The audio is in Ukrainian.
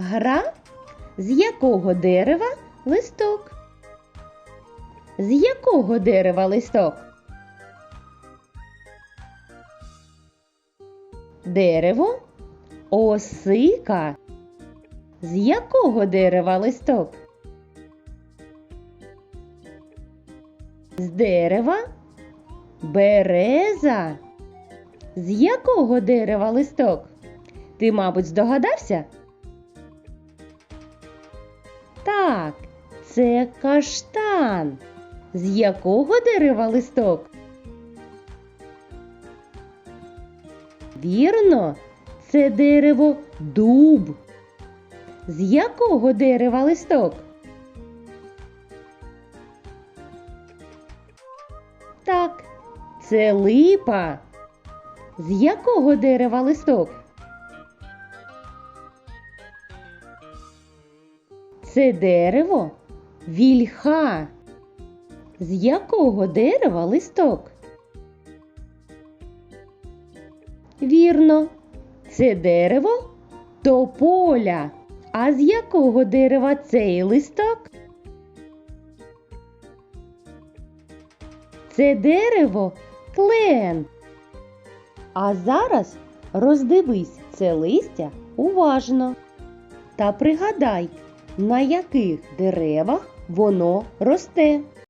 Гра з якого дерева листок? З якого дерева листок? Дерево осика. З якого дерева листок? З дерева береза. З якого дерева листок? Ти, мабуть, здогадався? Так, це каштан. З якого дерева листок? Вірно, це дерево дуб. З якого дерева листок? Так, це липа. З якого дерева листок? Це дерево вільха. З якого дерева листок? Вірно, це дерево тополя. А з якого дерева цей листок? Це дерево клен. А зараз роздивись це листя уважно та пригадай, на яких деревах воно росте.